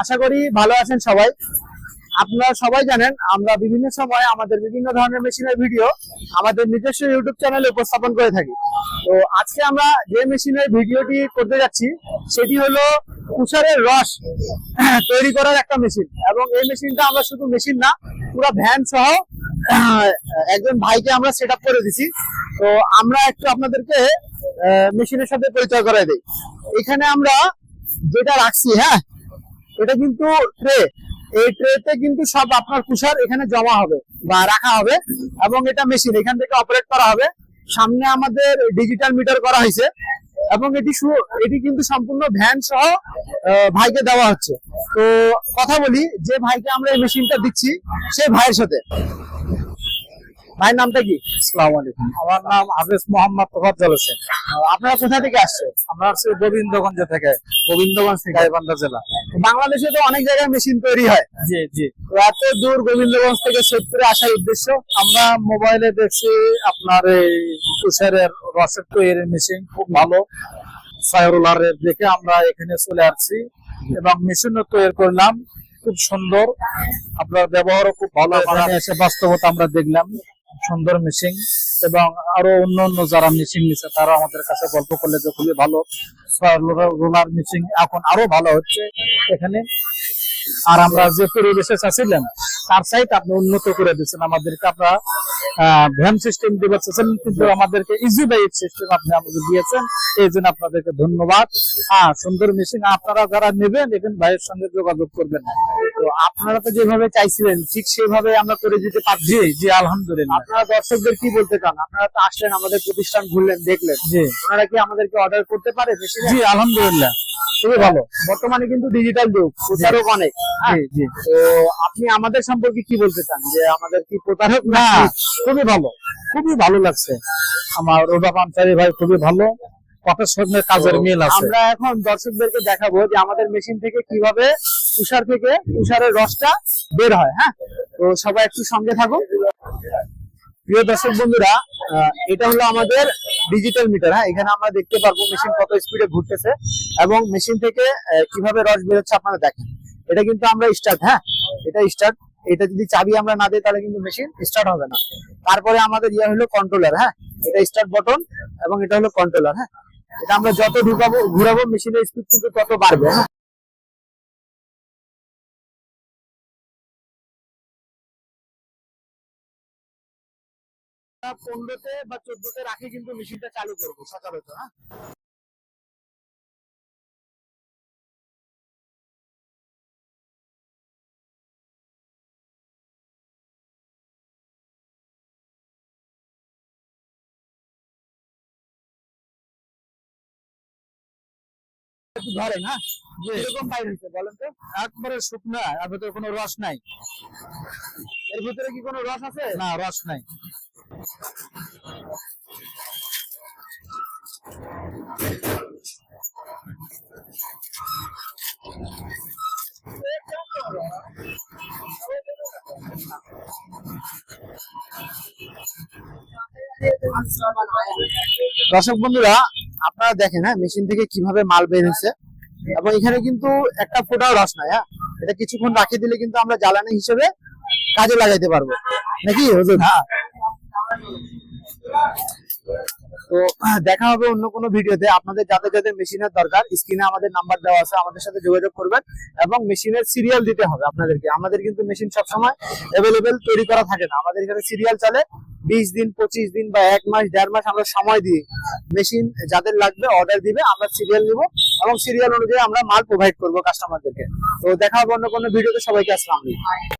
আশা করি ভালো আছেন সবাই। আপনারা সবাই জানেন, আমরা বিভিন্ন সময় আমাদের বিভিন্ন ধরনের মেশিনের ভিডিও আমাদের নিজস্ব ইউটিউব চ্যানেলে উপস্থাপন করে থাকি। তো আজকে আমরা যে মেশিনের ভিডিওটি করতে যাচ্ছি, সেটি হলো তুষারের রস তৈরি করার একটা মেশিন। এবং এই মেশিনটা আমরা শুধু মেশিন না, পুরো ভ্যান সহ একজন ভাইকে আমরা সেট করে দিছি। তো আমরা একটু আপনাদেরকে মেশিনের সাথে পরিচয় করাই দিই। এখানে আমরা যেটা রাখছি হ্যাঁ? এটা কিন্তু ট্রে এই ট্রেতে কিন্তু সব আপনার কুষার এখানে জমা হবে বা রাখা হবে এবং এটা মেশিন এখান থেকে অপারেট করা হবে। সামনে আমাদের ডিজিটাল মিটার করা হয়েছে এবং এটি এটি কিন্তু সম্পূর্ণ ভ্যান সহ ভাইকে দেওয়া হচ্ছে। তো কথা বলি, যে ভাইকে আমরা এই মেশিনটা দিচ্ছি সেই ভাইয়ের সাথে। ভাইয়ের নামটা কি? আসসালামু আলাইকুম। আমার নাম হাফিজ মোহাম্মদ তোফাজ্জল হোসেন। আপনারা কোথা থেকে আসছে আমরা আসছি গোবিন্দগঞ্জ থেকে গোবিন্দগঞ্জ থেকে গাইবান্ধা জেলা। বাংলাদেশে তো অনেক জায়গায় মেশিন তৈরি হয়। জি জি। এত দূর গোবিন্দগঞ্জ থেকে সৈয়দপুরে আসার উদ্দেশ্য আমরা মোবাইলে দেখছি আপনার এই তুষারের রসের তৈরি মেশিন খুব ভালো। সায়রুলারের দেখে আমরা এখানে চলে আসছি এবং মেশিনও তৈরি করলাম খুব সুন্দর। আপনার ব্যবহারও খুব ভালো এসে বাস্তবতা আমরা দেখলাম। সুন্দর মেশিন এবং আরও অন্য অন্য যারা মেশিন নিচ্ছে তারা আমাদের কাছে গল্প করলে যে খুবই ভালো। রোলার মেশিন এখন আরও ভালো হচ্ছে এখানে। আর আমরা যে পরিবেশে চাচ্ছিলাম তার সাইট আপনি উন্নত করে দিচ্ছেন আমাদেরকে। আপনারা ভ্যান সিস্টেম দিতে চাচ্ছেন, কিন্তু আমাদেরকে ইজি বাইক সিস্টেম আপনি আমাদের দিয়েছেন। এই জন্য আপনাদেরকে ধন্যবাদ। হ্যাঁ সুন্দর মেশিন আপনারা যারা নেবেন এখানে ভাইয়ের সঙ্গে যোগাযোগ করবেন। তো আপনারা তো যেভাবে চাইছিলেন ঠিক সেভাবে আমরা করে দিতে পারছি। জি আলহামদুলিল্লাহ। আপনারা দর্শকদের কি বলতে চান? আপনারা তো আসলেন আমাদের প্রতিষ্ঠান ঘুরলেন দেখলেন। জি। ওনারা কি আমাদেরকে অর্ডার করতে পারে বেশি জি আলহামদুলিল্লাহ। খুবই ভালো। বর্তমানে কিন্তু ডিজিটাল যুগ প্রতারক অনেক হ্যাঁ? তো আপনি আমাদের সম্পর্কে কি বলতে চান? যে আমাদের কি প্রতারক না খুবই ভালো খুবই ভালো লাগছে। আমার রোডা পাঞ্চারি ভাই খুবই ভালো কথার সঙ্গে কাজের মিল আছে। আমরা এখন দর্শকদেরকে দেখাবো যে আমাদের মেশিন থেকে কীভাবে তুষার থেকে তুষারের রসটা বের হয় হ্যাঁ? তো সবাই একটু সঙ্গে থাকুন। প্রিয় দর্শক বন্ধুরা এটা হলো আমাদের ডিজিটাল মিটার হ্যাঁ? এখানে আমরা দেখতে পারব মেশিন কত স্পিডে ঘুরতেছে এবং মেশিন থেকে কীভাবে রস বেরোচ্ছে আপনারা দেখেন। এটা কিন্তু আমরা স্টার্ট হ্যাঁ? এটা স্টার্ট এটা যদি চাবি আমরা না দিই, তাহলে কিন্তু মেশিন স্টার্ট হবে না। তারপরে আমাদের ইয়ে হলো কন্ট্রোলার হ্যাঁ? এটা স্টার্ট বটন এবং এটা হলো কন্ট্রোলার হ্যাঁ? এটা আমরা যত ঢুকাবো, ঘুরাবো মেশিনের স্পিড কিন্তু তত বাড়বে হ্যাঁ? পনেরোতে বা চোদ্দতে রাখি কিন্তু মেশিনটা চালু করব হ্যাঁ? ধরেন হ্যাঁ? এরকম বাইর হয়েছে বলেন তো? একবারে শুকনা এর ভিতরে কোনো রস নাই। এর ভিতরে কি কোনো রস আছে? না রস নাই। দর্শক বন্ধুরা, আপনারা দেখেন হ্যাঁ মেশিন থেকে কীভাবে মাল বের হয়েছে। এবং এখানে কিন্তু একটা ফোটাও রস নাই হ্যাঁ। এটা কিছুক্ষণ রাখিয়ে দিলে কিন্তু আমরা জ্বালানি হিসেবে কাজে লাগাইতে পারব। নাকি? হ্যাঁ। তো, দেখা হবে অন্য কোনো ভিডিওতে। আপনাদের যাদের যাদের মেশিনের দরকার স্ক্রিনে আমাদের নাম্বার দেওয়া আছে, আমাদের সাথে যোগাযোগ করবেন এবং মেশিনের সিরিয়াল দিতে হবে আপনাদেরকে। আমাদের কিন্তু মেশিন সবসময় অ্যাভেলেবেল তৈরি করা থাকে না। আমাদের এখানে সিরিয়াল চলে বিশ দিন, পঁচিশ দিন বা এক মাস, দেড় মাস আমরা সময় দিই। মেশিন যাদের লাগবে অর্ডার দিবে, আমরা সিরিয়াল নিব এবং সিরিয়াল অনুযায়ী আমরা মাল প্রোভাইড করব কাস্টমারদেরকে তো, দেখা হবে অন্য কোনো ভিডিওতে। সবাইকে আলাইকুম।